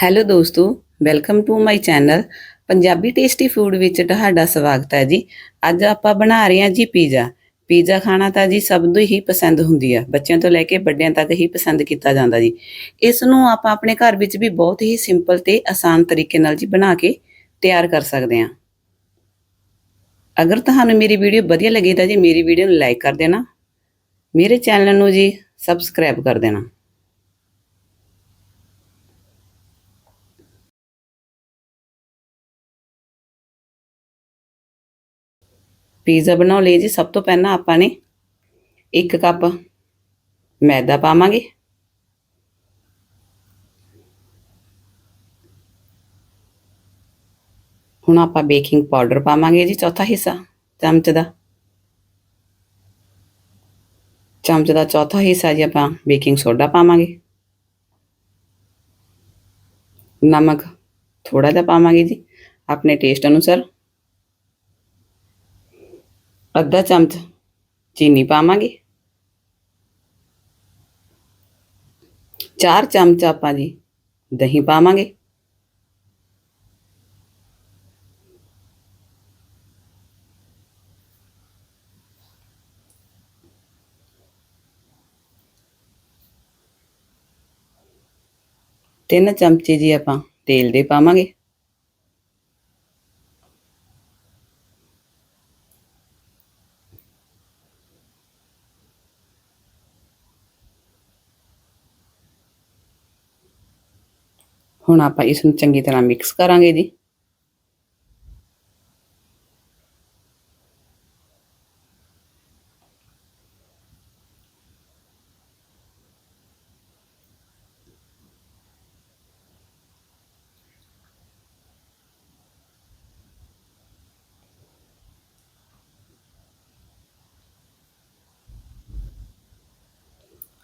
Hello ਦੋਸਤੋ, welcome to my channel Punjabi tasty food ਵਿੱਚ ਤੁਹਾਡਾ ਸਵਾਗਤ ਹੈ ਜੀ। ਅੱਜ ਆਪਾਂ ਬਣਾ ਰਹੇ ਹਾਂ ਜੀ ਪੀਜ਼ਾ। ਪੀਜ਼ਾ ਖਾਣਾ ਤਾਂ ਜੀ ਸਭ ਨੂੰ ਹੀ ਪਸੰਦ ਹੁੰਦੀ ਆ, ਬੱਚਿਆਂ ਤੋਂ ਲੈ ਕੇ ਵੱਡਿਆਂ ਤੱਕ ਹੀ ਪਸੰਦ ਕੀਤਾ ਜਾਂਦਾ ਜੀ। ਇਸ ਨੂੰ ਆਪਾਂ ਆਪਣੇ ਘਰ ਵਿੱਚ ਵੀ ਬਹੁਤ ਹੀ ਸਿੰਪਲ ਤੇ ਆਸਾਨ ਤਰੀਕੇ ਨਾਲ ਜੀ ਬਣਾ ਕੇ ਤਿਆਰ ਕਰ ਸਕਦੇ ਹਾਂ। ਅਗਰ ਤੁਹਾਨੂੰ ਮੇਰੀ ਵੀਡੀਓ ਵਧੀਆ ਲੱਗੀ ਤਾਂ ਜੀ ਮੇਰੀ ਵੀਡੀਓ ਨੂੰ ਲਾਈਕ ਕਰ ਦੇਣਾ, ਮੇਰੇ ਚੈਨਲ ਨੂੰ ਜੀ ਸਬਸਕ੍ਰਾਈਬ ਕਰ ਦੇਣਾ। ਪੀਜ਼ਾ ਬਣਾਉਣ ਲਈ ਜੀ, ਸਭ ਤੋਂ ਪਹਿਲਾਂ ਆਪਾਂ ਨੇ 1 ਕੱਪ ਮੈਦਾ ਪਾਵਾਂਗੇ। ਹੁਣ ਆਪਾਂ ਬੇਕਿੰਗ ਪਾਊਡਰ ਪਾਵਾਂਗੇ ਜੀ, ਚੌਥਾ ਹਿੱਸਾ, ਚਮਚ ਦਾ। ਚਮਚ ਦਾ ਚੌਥਾ ਹਿੱਸਾ ਜੀ ਆਪਾਂ ਬੇਕਿੰਗ ਸੋਡਾ ਪਾਵਾਂਗੇ। ਨਮਕ ਥੋੜਾ ਜਿਹਾ ਪਾਵਾਂਗੇ ਜੀ, ਆਪਣੇ ਟੇਸਟ ਅਨੁਸਾਰ। ਅੱਧਾ ਚਮਚ ਚੀਨੀ ਪਾਵਾਂਗੇ। 4 ਚਮਚ ਆਪਾਂ ਜੀ ਦਹੀਂ ਪਾਵਾਂਗੇ। ਤਿੰਨ ਚਮਚੇ ਜੀ ਆਪਾਂ ਤੇਲ ਦੇ ਪਾਵਾਂਗੇ। ਹੁਣ ਆਪਾਂ ਇਸ ਨੂੰ ਚੰਗੀ ਤਰ੍ਹਾਂ ਮਿਕਸ ਕਰਾਂਗੇ ਜੀ।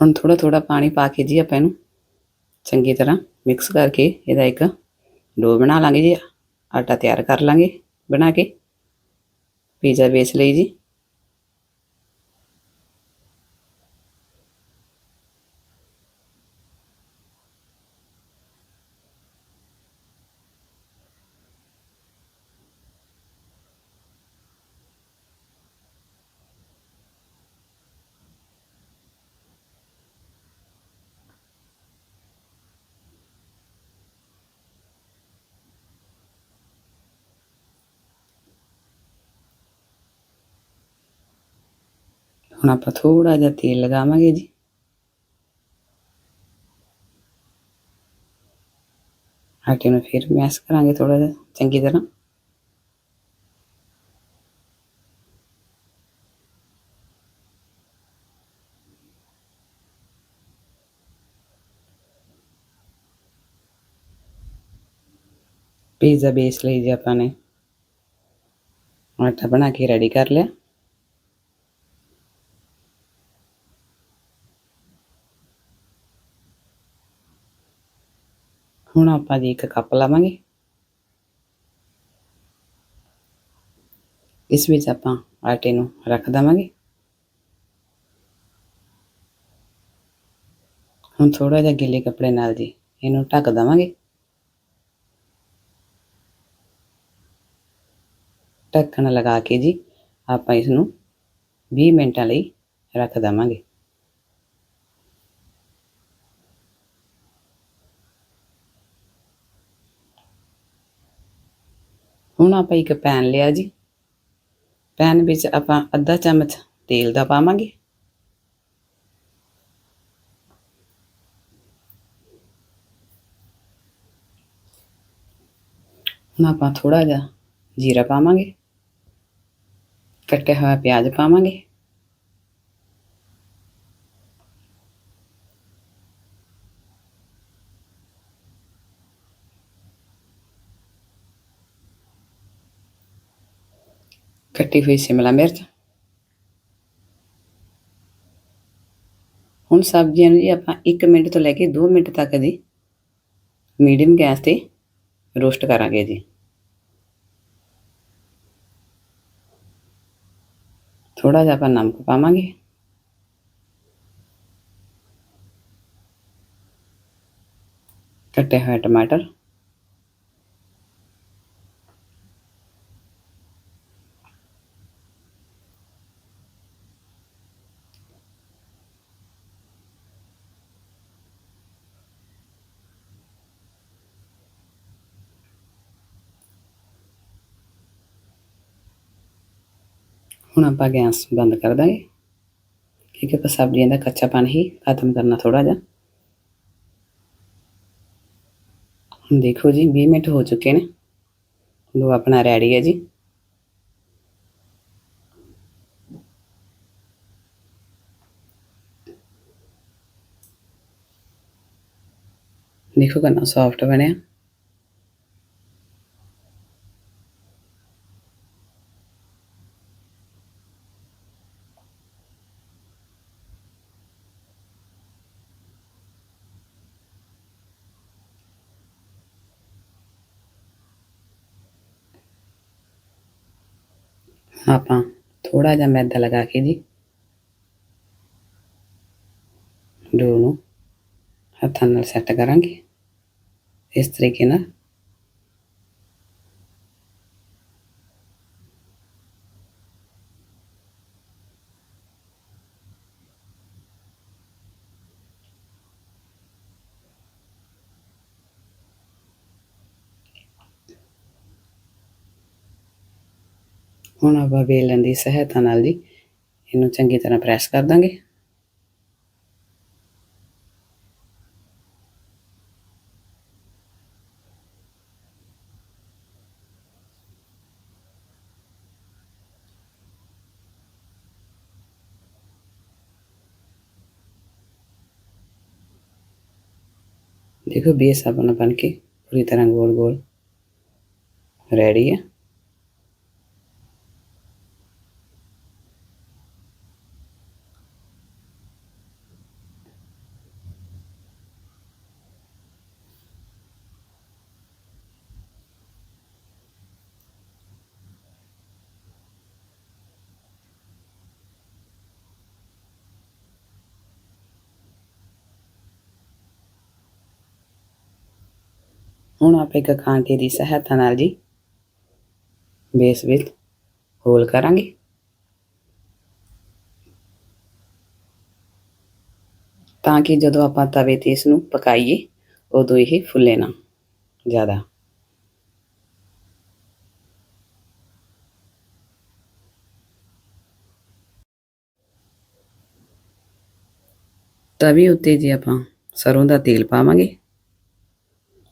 ਹੁਣ ਥੋੜਾ ਥੋੜਾ ਪਾਣੀ ਪਾ ਕੇ ਜੀ ਆਪਾਂ ਇਹਨੂੰ ਚੰਗੀ ਤਰ੍ਹਾਂ ਮਿਕਸ ਕਰਕੇ ਇਹਦਾ ਇੱਕ ਡੋ ਬਣਾ ਲਾਂਗੇ ਜੀ, ਆਟਾ ਤਿਆਰ ਕਰ ਲਾਂਗੇ ਬਣਾ ਕੇ। ਪੀਜ਼ਾ ਵੇਚ ਲਈ ਜੀ। ਹੁਣ ਆਪਾਂ ਥੋੜਾ ਜਿਹਾ ਤੇਲ ਲਗਾਵਾਂਗੇ ਜੀ ਆਟੇ ਨੂੰ ਫਿਰ ਮੈਸ਼ ਕਰਾਂਗੇ ਥੋੜਾ ਜਿਹਾ ਚੰਗੀ ਤਰ੍ਹਾਂ ਪੀਜ਼ਾ ਬੇਸ ਲਈ ਜੀ ਆਪਾਂ ਨੇ ਆਟਾ ਬਣਾ ਕੇ ਰੈਡੀ ਕਰ ਲਿਆ ਹੁਣ ਆਪਾਂ ਜੀ ਇੱਕ ਕੱਪ ਲਾਵਾਂਗੇ। ਇਸ ਵਿੱਚ ਆਪਾਂ ਆਟੇ ਨੂੰ ਰੱਖ ਦਵਾਂਗੇ। ਹੁਣ ਥੋੜਾ ਜਿਹਾ ਗਿੱਲੇ ਕੱਪੜੇ ਨਾਲ ਜੀ ਇਹਨੂੰ ਢੱਕ ਦਵਾਂਗੇ। ਢੱਕਣ ਲਗਾ ਕੇ ਜੀ ਆਪਾਂ ਇਸ ਨੂੰ 20 ਮਿੰਟਾਂ ਲਈ ਰੱਖ ਦਵਾਂਗੇ। ਹੁਣ ਆਪਾਂ ਇੱਕ ਪੈਨ ਲਿਆ ਜੀ। ਪੈਨ ਵਿੱਚ ਆਪਾਂ ਅੱਧਾ ਚਮਚ ਤੇਲ ਦਾ ਪਾਵਾਂਗੇ। ਹੁਣ ਆਪਾਂ ਥੋੜਾ ਜਿਹਾ ਜੀਰਾ ਪਾਵਾਂਗੇ। ਕੱਟਿਆ ਹੋਇਆ ਪਿਆਜ਼ ਪਾਵਾਂਗੇ। ਕੱਟੀ ਹੋਈ ਸ਼ਿਮਲਾ ਮਿਰਚ ਹੁਣ ਸਬਜ਼ੀਆਂ ਨੂੰ ਜੀ ਆਪਾਂ 1 ਮਿੰਟ ਤੋਂ ਲੈ ਕੇ 2 ਮਿੰਟ ਤੱਕ ਦੀ ਮੀਡੀਅਮ ਗੈਸ ਤੇ ਰੋਸਟ ਕਰਾਂਗੇ ਜੀ ਥੋੜਾ ਜਿਹਾ ਆਪਾਂ ਨਮਕ ਪਾਵਾਂਗੇ ਕੱਟਿਆ ਹੋਇਆ ਟਮਾਟਰ ਹੁਣ ਆਪਾਂ ਗੈਸ ਬੰਦ ਕਰ ਦਾਂਗੇ, ਕਿਉਂਕਿ ਆਪਾਂ ਸਬਜ਼ੀਆਂ ਦਾ ਕੱਚਾ ਪਾਣੀ ਹੀ ਖਤਮ ਕਰਨਾ ਥੋੜਾ ਜਿਹਾ। ਹੁਣ ਦੇਖੋ ਜੀ 20 ਮਿੰਟ ਹੋ ਚੁੱਕੇ ਨੇ। ਲੋ ਆਪਣਾ ਰੈਡੀ ਹੈ ਜੀ। ਦੇਖੋ ਕਿੰਨਾ ਸੌਫਟ ਬਣਿਆ। ਆਪਾਂ ਥੋੜਾ ਜਿਹਾ ਮੈਦਾ ਲਗਾ ਕੇ ਜੀ। ਡੋ ਨੂੰ ਹੱਥਾਂ ਨਾਲ ਸੈੱਟ ਕਰਾਂਗੇ। ਇਸ ਤਰੀਕੇ ਨਾਲ ਹੁਣ ਆਪਾਂ ਵੇਲਣ ਦੀ ਸਹਾਇਤਾ ਨਾਲ ਜੀ ਇਹਨੂੰ ਚੰਗੀ ਤਰ੍ਹਾਂ ਪ੍ਰੈਸ ਕਰ ਦਾਂਗੇ देखो बेस अपना बन के पूरी तरह गोल गोल रेडी है ਹੁਣ ਆਪਾਂ ਇੱਕ ਕਾਂਟੇ ਦੀ ਸਹਾਇਤਾ ਨਾਲ ਜੀ ਬੇਸ ਵਿੱਚ ਹੋਲ ਕਰਾਂਗੇ। ਤਾਂ ਕਿ ਜਦੋਂ ਆਪਾਂ ਤਵੇ ਤੇ ਇਸ ਨੂੰ ਪਕਾਈਏ, ਉਦੋਂ ਇਹ ਫੁੱਲੇ ਨਾ ਜ਼ਿਆਦਾ। ਤਵੇ ਉੱਤੇ ਜੇ ਆਪਾਂ ਸਰੋਂ ਦਾ ਤੇਲ ਪਾਵਾਂਗੇ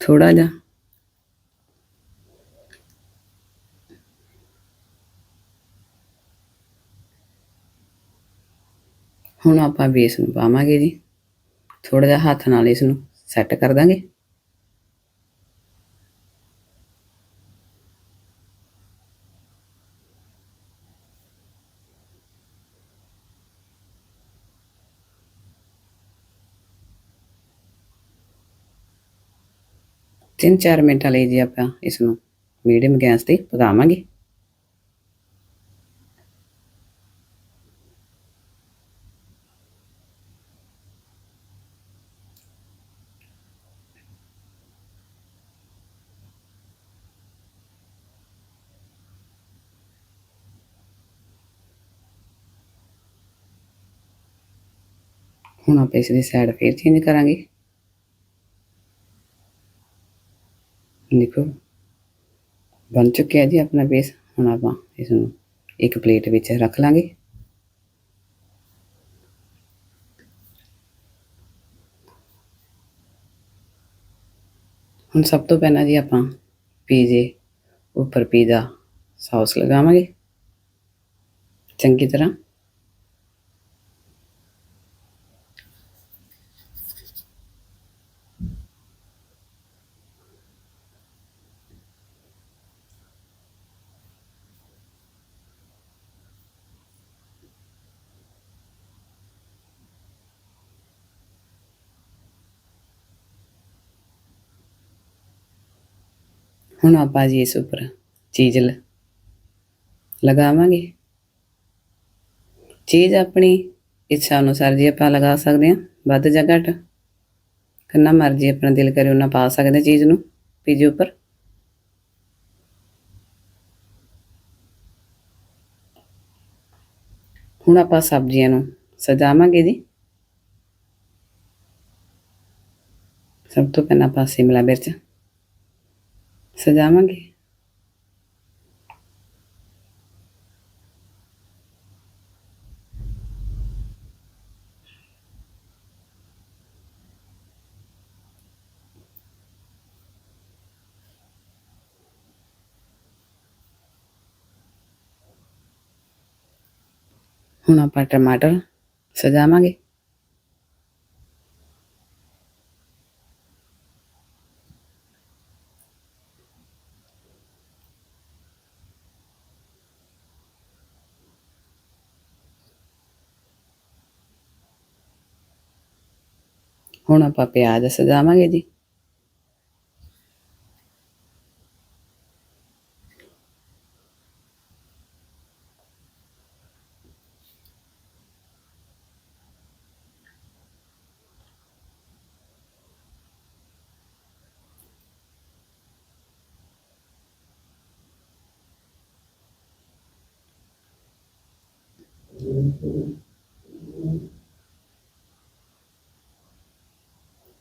ਥੋੜਾ ਜਿਹਾ। ਹੁਣ ਆਪਾਂ ਬੇਸ ਨੂੰ ਪਾਵਾਂਗੇ ਜੀ। ਥੋੜਾ ਜਿਹਾ ਹੱਥ ਨਾਲ ਇਸ ਨੂੰ ਸੈੱਟ ਕਰ ਦਾਂਗੇ। ਤਿੰਨ ਚਾਰ ਮਿੰਟਾਂ ਲਈ ਜੀ ਆਪਾਂ ਇਸ ਨੂੰ ਮੀਡੀਅਮ ਗੈਸ ਤੇ ਪਕਾਵਾਂਗੇ। ਹੁਣ ਆਪਾਂ ਇਸ ਦੀ ਸਾਈਡ ਫੇਰ ਚੇਂਜ ਕਰਾਂਗੇ। ਦੇਖੋ, ਬਣ ਚੁੱਕਿਆ ਜੀ ਆਪਣਾ ਬੇਸ ਹੁਣ ਆਪਾਂ ਇਸ ਨੂੰ ਇੱਕ ਪਲੇਟ ਵਿੱਚ ਰੱਖ ਲਾਂਗੇ। ਹੁਣ ਸਭ ਤੋਂ ਪਹਿਲਾਂ ਜੀ ਆਪਾਂ ਪੀਜ਼ੇ ਉੱਪਰ ਪੀਜ਼ਾ ਸੌਸ ਲਗਾਵਾਂਗੇ। ਚੰਗੀ ਤਰ੍ਹਾਂ। ਹੁਣ ਆਪਾਂ ਜੀ ਇਸ ਉੱਪਰ ਚੀਜ਼ ਲ- ਲਗਾਵਾਂਗੇ। ਚੀਜ਼ ਆਪਣੀ ਇੱਛਾ ਅਨੁਸਾਰ ਜੀ ਆਪਾਂ ਲਗਾ ਸਕਦੇ ਹਾਂ, ਵੱਧ ਜਾਂ ਘੱਟ। ਕਿੰਨਾ ਮਰਜ਼ੀ ਆਪਣਾ ਦਿਲ ਕਰੇ ਉਹਨਾਂ ਪਾ ਸਕਦੇ ਚੀਜ਼ ਨੂੰ ਪੀਜ਼ੇ ਉੱਪਰ। ਹੁਣ ਆਪਾਂ ਸਬਜ਼ੀਆਂ ਨੂੰ ਸਜਾਵਾਂਗੇ ਜੀ। ਸਭ ਤੋਂ ਪਹਿਲਾਂ ਆਪਾਂ ਸ਼ਿਮਲਾ ਮਿਰਚ ਸਜਾਵਾਂਗੇ ਹੁਣ ਆਪਾਂ ਟਮਾਟਰ ਸਜਾਵਾਂਗੇ ਹੁਣ ਆਪਾਂ ਪਿਆਜ਼ ਸਜਾਵਾਂਗੇ ਜੀ।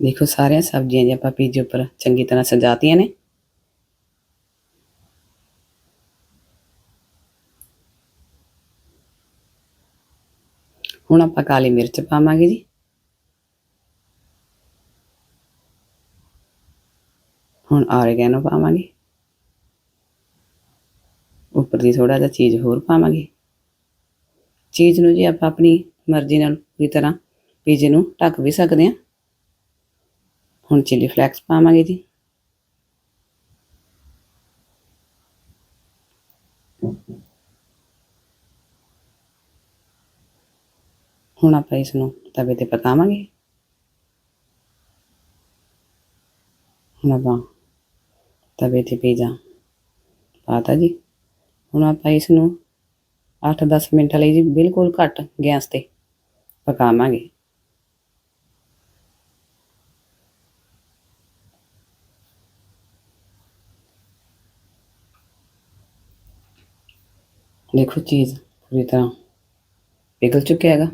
ਦੇਖੋ ਸਾਰੀਆਂ ਸਬਜ਼ੀਆਂ ਜੀ ਆਪਾਂ ਪੀਜ਼ੇ ਉੱਪਰ ਚੰਗੀ ਤਰ੍ਹਾਂ ਸਜਾਤੀਆਂ ਨੇ। ਹੁਣ ਆਪਾਂ ਕਾਲੀ ਮਿਰਚ ਪਾਵਾਂਗੇ ਜੀ। ਹੁਣ ਆਰਗੈਨੋ ਪਾਵਾਂਗੇ। ਉੱਪਰ ਦੀ ਥੋੜਾ ਜਿਹਾ ਚੀਜ਼ ਹੋਰ ਪਾਵਾਂਗੇ। ਚੀਜ਼ ਨੂੰ ਜੀ ਆਪਾਂ ਆਪਣੀ ਮਰਜ਼ੀ ਨਾਲ ਪੂਰੀ ਤਰ੍ਹਾਂ ਪੀਜ਼ੇ ਨੂੰ ਢੱਕ ਵੀ ਸਕਦੇ ਹਾਂ। ਹੁਣ ਚਿਲੀ ਫਲੈਕਸ ਪਾਵਾਂਗੇ ਜੀ। ਹੁਣ ਆਪਾਂ ਇਸ ਨੂੰ ਤਵੇ ਤੇ ਪਕਾਵਾਂਗੇ। ਹੁਣ ਆਪਾਂ ਤਵੇ ਤੇ ਪੀਜ਼ਾ ਪਾਤਾ ਜੀ। ਹੁਣ ਆਪਾਂ ਇਸ ਨੂੰ 8-10 ਮਿੰਟ ਲਈ ਜੀ ਬਿਲਕੁਲ ਘੱਟ ਗੈਸ ਤੇ ਪਕਾਵਾਂਗੇ। ਦੇਖੋ ਚੀਜ਼ ਪੂਰੀ ਤਰ੍ਹਾਂ ਪਿਘਲ ਚੁੱਕਿਆ ਹੈਗਾ।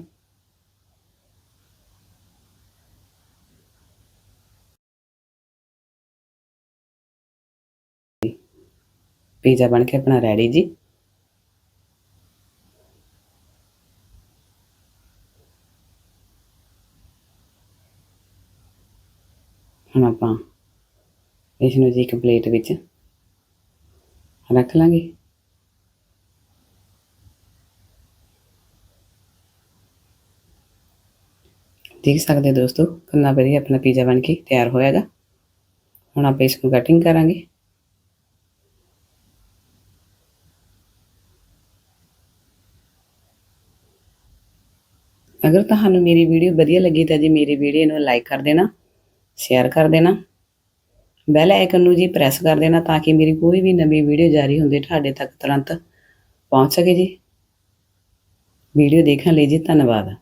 ਪੀਜ਼ਾ ਬਣ ਕੇ ਆਪਣਾ ਰੈਡੀ ਜੀ। ਹੁਣ ਆਪਾਂ ਇਸ ਨੂੰ ਜੀ ਇੱਕ ਪਲੇਟ ਵਿੱਚ ਰੱਖ ਲਾਂਗੇ। ਦੇਖ ਸਕਦੇ ਹੋ ਦੋਸਤੋ, ਕਿੰਨਾ ਵਧੀਆ ਆਪਣਾ ਪੀਜ਼ਾ ਬਣ ਕੇ ਤਿਆਰ ਹੋਇਆਗਾ। ਹੁਣ ਆਪਾਂ ਇਸ ਨੂੰ ਕਟਿੰਗ ਕਰਾਂਗੇ। ਅਗਰ ਤੁਹਾਨੂੰ ਮੇਰੀ ਵੀਡੀਓ ਵਧੀਆ ਲੱਗੀ ਤਾਂ ਜੀ ਮੇਰੀ ਵੀਡੀਓ ਨੂੰ ਲਾਈਕ ਕਰ ਦੇਣਾ ਸ਼ੇਅਰ ਕਰ ਦੇਣਾ ਬੈਲ ਆਈਕਨ ਨੂੰ ਜੀ ਪ੍ਰੈਸ ਕਰ ਦੇਣਾ ਤਾਂ ਕਿ ਮੇਰੀ ਕੋਈ ਵੀ ਨਵੀਂ ਵੀਡੀਓ ਜਾਰੀ ਹੁੰਦੀ ਤੁਹਾਡੇ ਤੱਕ ਤੁਰੰਤ ਪਹੁੰਚ ਸਕੇ ਜੀ। ਵੀਡੀਓ ਦੇਖਣ ਲਈ ਜੀ ਧੰਨਵਾਦ।